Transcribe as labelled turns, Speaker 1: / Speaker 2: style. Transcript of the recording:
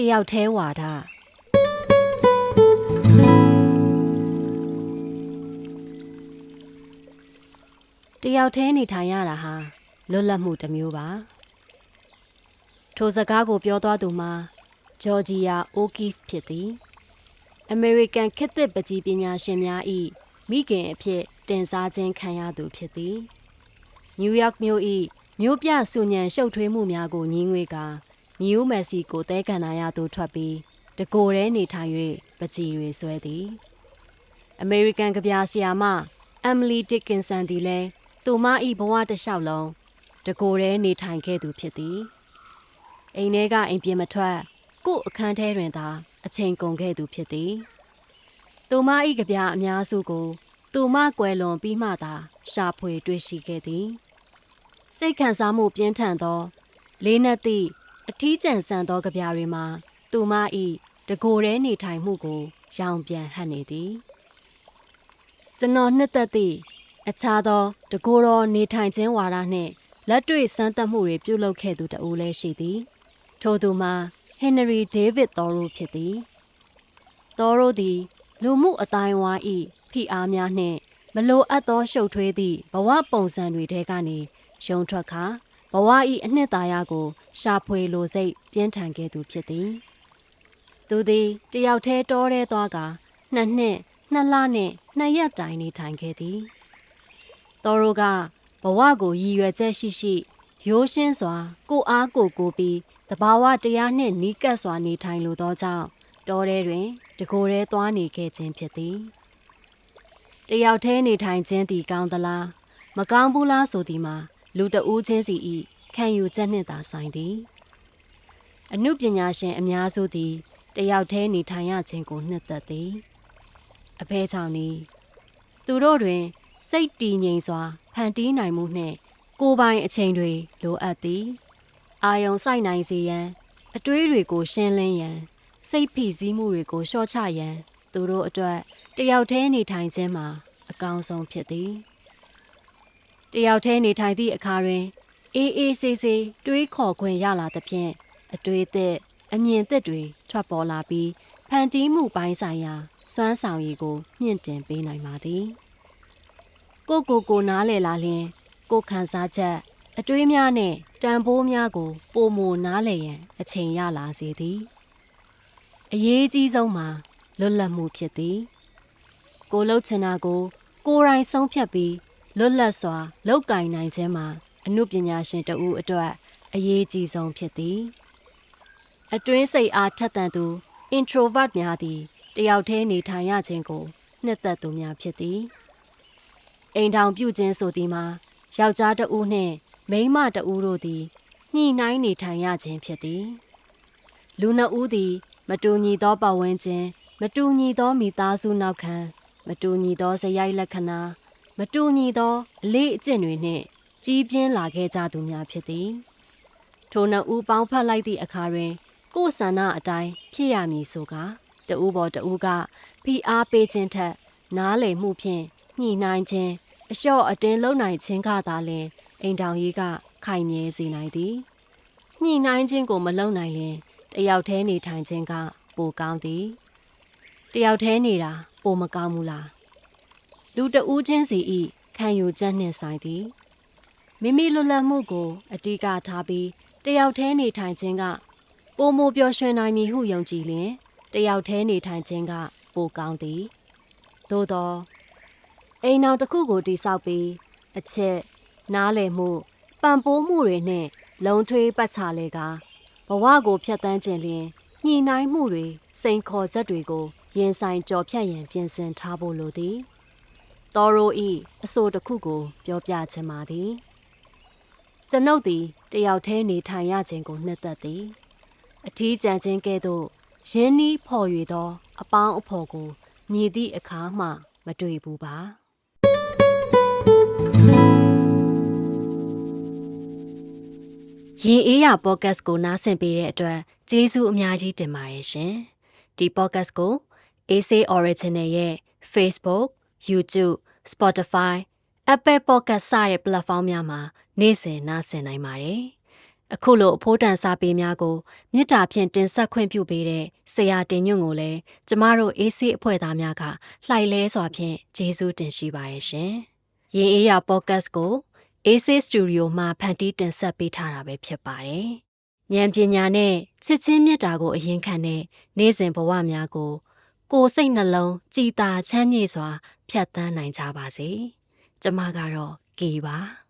Speaker 1: တယောက်တည်းဝါဒတယောက်တည်းနေထိုင်ရတာဟာလွတ်လပ်မှုတစ်မျိုးပါထိုစကားကိုပြောသွားသူမှာဂျော်ဂျီယာအိုကီဖ်ဖြစ်သည်အမေရိကန်ခေတ်သစ်ပကြီးပညာရှင်များ၏မိခင်အဖြစ်တင်စားခြင်းခံရသူဖြစ်သည်နယူးယောက်မြို့၏မြို့ပြဆူညံရှုပ်ထွေးမှုများကိုညီးငွေကာ နယူးမက္ကဆီကိုတဲကန်နာရသို့ထွက်ပြီးတကိုယ်တည်းနေထိုင်၍ပကြီးတွေဆွဲသည်အမေရိကန်ကဗျာဆရာမအမ်မလီဒစ်ကင်ဆန်သည်လည်းသူမ၏ဘဝတစ်လျှောက်လုံးတကိုယ်တည်းနေထိုင်ခဲ့သူဖြစ်သည်အိမ်ထဲကအိမ်ပြင်မထွက်ကို့အခန်းထဲတွင်သာအချိန်ကုန်ခဲ့သူဖြစ်သည်သူမ၏ကဗျာအများစုကိုသူမကွယ်လွန်ပြီးမှသာရှာဖွေတွေ့ရှိခဲ့သည်စိတ်ခံစားမှုပြင်းထန်သောလေးနက်သည့် အထီးကျန်ဆန်သောကြပြာတွေမှာ သူမ၏တကိုယ်တည်းနေထိုင်မှုကို ရောင်ပြန်ဟပ်နေသည်ကျွန်တော်နှစ်သက်သည့်အခြားသောတကိုယ်တော်နေထိုင်ခြင်းဝါဒနှင့်လက်တွေ့စမ်းသပ်မှုတွေပြုလုပ်ခဲ့သူတဦးလည်းရှိသည် ထို့သူမှာဟင်နရီဒေးဗစ်သောရိုဖြစ်သည်သောရိုသည် လူမှုအတိုင်းအဝိုင်း၏ဖိအားများနှင့်မလိုအပ်သောရှုပ်ထွေးသည့်ဘဝပုံစံတွေထဲကနေရုံထွက်ခါ ဘဝ၏အနှစ်သာရကို ရှာဖွေလိုစိတ်ပြင်းထန်ခဲ့သူဖြစ်သည်သူသည်တယောက်တည်းတောထဲသွားကနှစ်နှစ်နှစ်လနှင့်နှစ်ရက်တိုင်နေထိုင်ခဲ့သည်တော်ရိုကဘဝကိုရည်ရွယ်ချက်ရှိရှိရိုးရှင်းစွာ ကိုအားကိုကိုပြီးတဘာဝတရားနှင့်နီးကပ်စွာနေထိုင်လိုသောကြောင့်တောထဲတွင်တကိုယ်တည်းသွားနေခဲ့ခြင်းဖြစ်သည်တယောက်တည်းနေထိုင်ခြင်းသည်ကောင်းသလားမကောင်းဘူးလားဆိုသည်မှာ လူတဦးချင်းစီ၏ခံယူချက်နှင့်သာဆိုင်သည်အမှုပညာရှင်အများစုသည်တယောက်တည်းနေထိုင်ရခြင်းကိုနှစ်သက်သည်အဖဲချောင်นี้သူတို့တွင် စိတ်တည်ငြိမ်စွာဖန်တီးနိုင်မှုနှင့် ကိုယ်ပိုင်အချိန်တွေလိုအပ်သည်အာယုံစိုက်နိုင်စေရန် အတွေးတွေကိုရှင်းလင်းရန် စိတ်ဖိစီးမှုတွေကိုလျှော့ချရန် သူတို့အတွက်တယောက်တည်းနေထိုင်ခြင်းမှာအကောင်းဆုံးဖြစ်သည် တယောက်တည်းနေထိုင်သည့်အခါတွင် အေးအေးဆေးဆေးတွေးခေါ်ခွင့်ရလာသဖြင့်အတွေးသည့်အမြင်သစ်တွေထွက်ပေါ်လာပြီးဖန်တီးမှုပိုင်းဆိုင်ရာစွမ်းဆောင်ရည်ကို မြင့်တင်ပေးနိုင်ပါသည်ကိုကိုကိုနားလည်လာလျင် ကိုခံစားချက် အတွေးများနဲ့တန်ဖိုးများကိုပုံမနားလည်ရန်အချိန်ရလာစေသည်အရေးကြီးဆုံးမှာလွတ်လပ်မှုဖြစ်သည် ကိုလှုပ်ချင်တာကို ကိုယ်တိုင်ဆုံးဖြတ်ပြီး လွတ်လပ်စွာလောက်ကင်နိုင်ခြင်းမှာအမှုပညာရှင်တဦးအတွက်အရေးကြီးဆုံးဖြစ်သည်အတွင်းစိတ်အားထက်သန်သူ introvert များသည်တယောက်တည်းနေထိုင်ရခြင်းကိုနှစ်သက်သူများဖြစ်သည်အိမ်ထောင်ပြုခြင်းဆိုသည်မှာယောက်ျားတဦးနှင့်မိန်းမတဦးတို့သည်ညှိနှိုင်းနေထိုင်ရခြင်းဖြစ်သည်လူနှစ်ဦးသည် မတူညီသောပတ်ဝန်းကျင် မတူညီသောမိသားစုနောက်ခံ မတူညီသောဇယိုက်လက္ခဏာ မတူညီသောအလေးအကျင့်တွေနှင့်ကြီးပြင်းလာခဲ့ကြသူများဖြစ်သည်ထိုနှစ်ဦးပေါင်းဖက်လိုက်သည့်အခါတွင် ကိုယ်ဆန္ဒအတိုင်းဖြစ်ရမည်ဆိုကာတဦးပေါ်တဦးကဖိအားပေးခြင်းထက် နားလည်မှုဖြင့်ညှိနှိုင်းခြင်းအလျှော့အတင်းလုံနိုင်ခြင်းကသာလျှင်အိမ်တောင်ကြီးကခိုင်မြဲစေနိုင်သည်ညှိနှိုင်းခြင်းကိုမလုံနိုင်ရင်တယောက်တည်းနေထိုင်ခြင်းက ပိုကောင်းသည်တယောက်တည်းနေတာပိုမကောင်းဘူးလား လူတဦးချင်းစီဤခံယူချက်နှင့်ဆိုင်သည်မိမိလွတ်လပ်မှုကိုအတိကထားပြီးတယောက်တည်းနေထိုင်ခြင်းကပိုမိုပျော်ရွှင်နိုင်မည်ဟုယုံကြည်လျင်တယောက်တည်းနေထိုင်ခြင်းကပိုကောင်းသည်သို့သောအိမ်နောက်တစ်ခုကိုတိဆောက်ပြီးအချက်နားလည်မှုပံ့ပိုးမှုတွေနဲ့လုံထွေးပတ်ချလဲကဘဝကိုဖျက်ဆီးခြင်းလျင်ညှိနှိုင်းမှုတွေစိန်ခေါ်ချက်တွေကိုရင်ဆိုင်ကြော်ဖြတ်ရန်ပြင်ဆင်ထားဖို့လိုသည် တော်ရိုဤအဆိုတစ်ခုကိုပြောပြချင်ပါသည်ကျွန်ုပ်သည်တယောက်တည်းနေထိုင်ရခြင်းကိုနှစ်သက်သည်အထီးကျန်ခြင်းကဲ့သို့ရင်းနှီးဖော်၍သောအပေါင်းအဖော်ကိုညီသည့်အခါမှ မတွေ့ဘူးပါရင်အေးရပေါ့ကတ်ကိုနားဆင်ပေးတဲ့အတွက်ကျေးဇူးအများကြီးတင်ပါတယ်ရှင်ဒီပေါ့ကတ်ကို AC Original ရဲ့ Facebook, YouTube, Spotify, Apple Podcast စတဲ့ platform များမှာနေ့စဉ်နားဆင်နိုင်ပါတယ်အခုလိုအဖိုးတန်စာပေများကိုမေတ္တာဖြင့်တင်ဆက်ခွင့်ပြုပေးတဲ့ဆရာတင်ညွန့်ကိုလည်းကျမတို့အေးဆေးအဖွဲ့သားများကလှိုက်လဲစွာဖြင့်ကျေးဇူးတင်ရှိပါတယ်ရှင်။ရင်အေးရပေါ့ကတ်ကိုအေးဆေးစတူဒီယိုမှဖန်တီးတင်ဆက်ပေးထားတာပဲဖြစ်ပါတယ်။ဉာဏ်ပညာနဲ့ချစ်ချင်းမေတ္တာကိုအရင်ခံတဲ့နေ့စဉ်ဘဝများကိုကိုယ်စိတ်နှလုံးကြည်သာချမ်းမြေ့စွာ ဖြတ်သန်းနိုင်ကြပါစေ။ကျမကတော့ကေပါ။